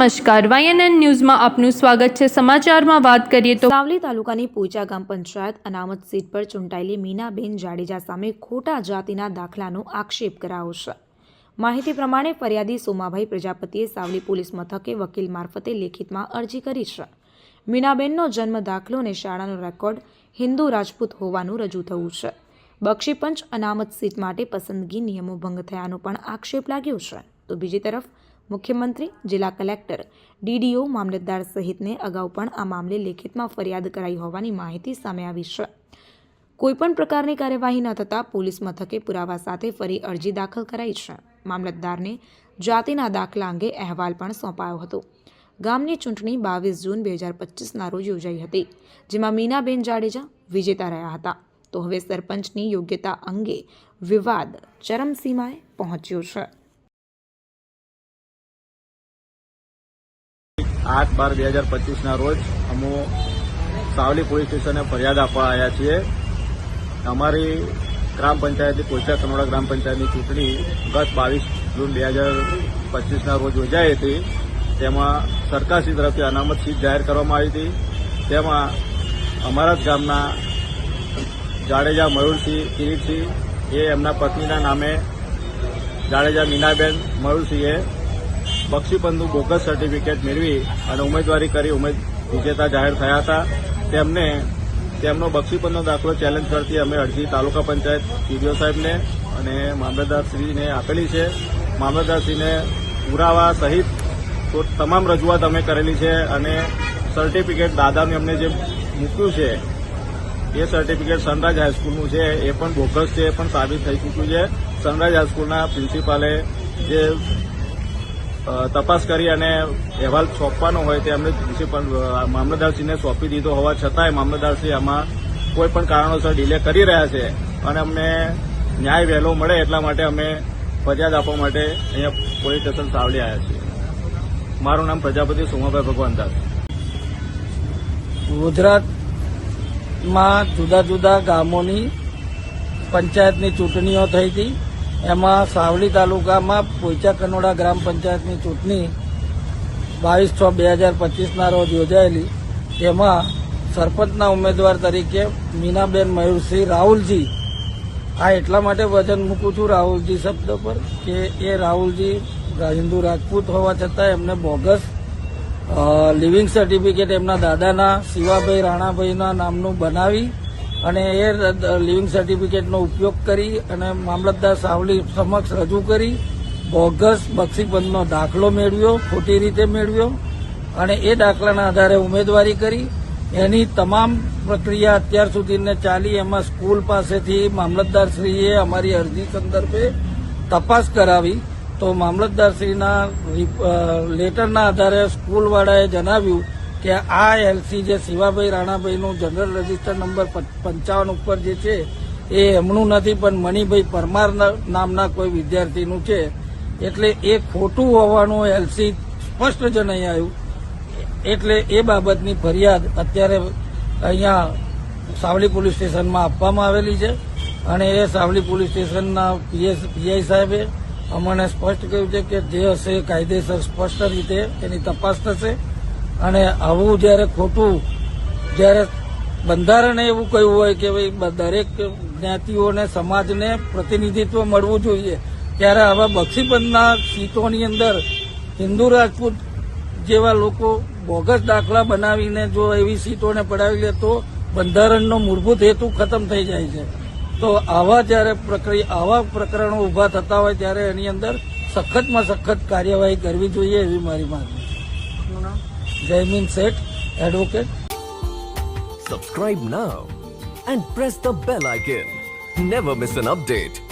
નમસ્કાર. વાયએનએન ન્યૂઝમાં આપનું સ્વાગત છે. સમાચારમાં વાત કરીએ તો સાવલી તાલુકાની પૂજા ગામ પંચાયત અનામત સીટ પર ચૂંટાયેલી મીનાબેન જાડેજા સામે ખોટા જાતિના દાખલાનો આક્ષેપ કરાયો છે. માહિતી પ્રમાણે ફરિયાદી સોમાભાઈ પ્રજાપતિએ સાવલી પોલીસ મથકે વકીલ મારફતે લેખિતમાં અરજી કરી છે. મીનાબેનનો જન્મ દાખલો અને શાળાનો રેકોર્ડ હિન્દુ રાજપૂત હોવાનું રજૂ થયું છે. બક્ષીપંચ અનામત સીટ માટે પસંદગી નિયમો ભંગ થયાનો પણ આક્ષેપ લાગ્યો છે. તો બીજી તરફ મુખ્યમંત્રી, જિલ્લા કલેક્ટર, ડીડીઓ, મામલતદાર સહિતને અગાઉ પણ આ મામલે લેખિતમાં ફરિયાદ કરાઈ હોવાની માહિતી સામે આવી છે. કોઈપણ પ્રકારની કાર્યવાહી ન થતાં પોલીસ મથકે પુરાવા સાથે ફરી અરજી દાખલ કરાઈ છે. મામલતદારને જાતિના દાખલા અંગે અહેવાલ પણ સોંપાયો હતો. ગામની ચૂંટણી બાવીસ જૂન બે હજાર પચીસના રોજ યોજાઈ હતી, જેમાં મીનાબેન જાડેજા વિજેતા રહ્યા હતા. તો હવે સરપંચની યોગ્યતા અંગે વિવાદ ચરમસીમાએ પહોંચ્યો છે. આઠ બાર બે હજાર પચીસના રોજ અમો સાવલી પોલીસ સ્ટેશને ફરિયાદ આપવા આવ્યા છીએ. અમારી ગ્રામ પંચાયતની કોઈચા કનોડા ગ્રામ પંચાયતની ચૂંટણી ગત બાવીસ જૂન બે હજાર પચીસના રોજ યોજાઈ હતી. તેમાં સરકારશ્રી તરફથી અનામત સીટ જાહેર કરવામાં આવી હતી. તેમાં અમારા જ ગામના જાડેજા મયુરસિંહ કિરીટસિંહ એ એમના પત્નીના નામે જાડેજા મીનાબેન મયુરસિંહે બક્ષીપંથનું બોગસ સર્ટિફિકેટ મેળવી અને ઉમેદવારી કરી ઉમેદ વિજેતા જાહેર થયા હતા. તેમને, તેમનો બક્ષીપંથનો દાખલો ચેલેન્જ કરતી અમે અરજી તાલુકા પંચાયત ટીડીઓ સાહેબને અને મામલતદારશ્રીને આપેલી છે. મામલતદારશ્રીને પુરાવા સહિત તમામ રજૂઆત અમે કરેલી છે અને સર્ટિફિકેટ દાદાને અમને જે મૂક્યું છે, એ સર્ટિફિકેટ સનરાઈઝ હાઈસ્કૂલનું છે, એ પણ બોગસ છે, એ પણ સાબિત થઈ ચૂક્યું છે. સનરાઈઝ હાઈસ્કૂલના પ્રિન્સિપાલે જે તપાસ કરી અને અહેવાલ સોંપવાનો હોય તે એમને પ્રિન્સિપલ અ, મામલતદારશ્રીને સોંપી દીધો હોવા છતાંય મામલતદારશ્રી આમાં કોઈ પણ કારણોસર ડિલે કરી રહ્યા છે અને અમને ન્યાય વહેલો મળે એટલા માટે અમે ફરિયાદ આપવા માટે અહીંયા પોલીસ સ્ટેશન સાવલી આવ્યા છીએ. મારું નામ પ્રજાપતિ સોમાભાઈ ભગવાનદાસ ગુજરાતમાં જુદા જુદા ગામોની પંચાયતની ચૂંટણીઓ થઈ હતી. એમાં સાવલી તાલુકામાં પોઈચા કનોડા ગ્રામ પંચાયતની ચૂંટણી બાવીસ છ બે હજાર પચીસના રોજ યોજાયેલી. તેમાં સરપંચના ઉમેદવાર તરીકે મીનાબેન મયુરસિંહ રાહુલજી. આ એટલા માટે વચન મૂકું છું રાહુલજી શબ્દ પર કે એ રાહુલજી હિન્દુ રાજપૂત હોવા છતાં એમને બોગસ લિવિંગ સર્ટિફિકેટ એમના દાદાના, શિવાભાઈ રાણાભાઈના નામનું બનાવી અને એ લિવિંગ સર્ટિફિકેટનો ઉપયોગ કરી અને મામલતદાર સાવલી સમક્ષ રજૂ કરી, બોગસ બક્ષીબંધનો દાખલો મેળવ્યો, ખોટી રીતે મેળવ્યો, અને એ દાખલાના આધારે ઉમેદવારી કરી. એની તમામ પ્રક્રિયા અત્યાર સુધીને ચાલી. એમાં સ્કૂલ પાસેથી મામલતદારશ્રીએ અમારી અરજી સંદર્ભે તપાસ કરાવી. તો મામલતદારશ્રીના લેટરના આધારે સ્કૂલવાળાએ જણાવ્યું કે આ એલસી જે શિવાભાઈ રાણાભાઈનું જનરલ રજિસ્ટર નંબર પંચાવન ઉપર જે છે, એ એમનું નથી, પણ મણિભાઈ પરમાર નામના કોઈ વિદ્યાર્થીનું છે. એટલે એ ખોટું હોવાનું એલસી સ્પષ્ટ જણાઈ આવ્યું. એટલે એ બાબતની ફરિયાદ અત્યારે અહીંયા સાવલી પોલીસ સ્ટેશનમાં આપવામાં આવેલી છે. અને એ સાવલી પોલીસ સ્ટેશનના પીએસ, પીઆઈ સાહેબે અમને સ્પષ્ટ કહ્યું છે કે જે હશે કાયદેસર સ્પષ્ટ રીતે એની તપાસ થશે. અને આવું જ્યારે ખોટું, જ્યારે બંધારણે એવું કહ્યું હોય કે ભાઈ દરેક જ્ઞાતિઓને સમાજને પ્રતિનિધિત્વ મળવું જોઈએ, ત્યારે આવા બક્ષીપંથના સીટોની અંદર હિન્દુ રાજપૂત જેવા લોકો બોગસ દાખલા બનાવીને જો એવી સીટોને પડાવી લે તો બંધારણનો મૂળભૂત હેતુ ખતમ થઈ જાય છે. તો આવા જ્યારે પ્રક્રિયા, આવા પ્રકરણો ઊભા થતા હોય ત્યારે એની અંદર સખતમાં સખત કાર્યવાહી કરવી જોઈએ એવી મારી માંગણી Jaimin Seth, advocate. Subscribe now and press the bell icon. Never miss an update.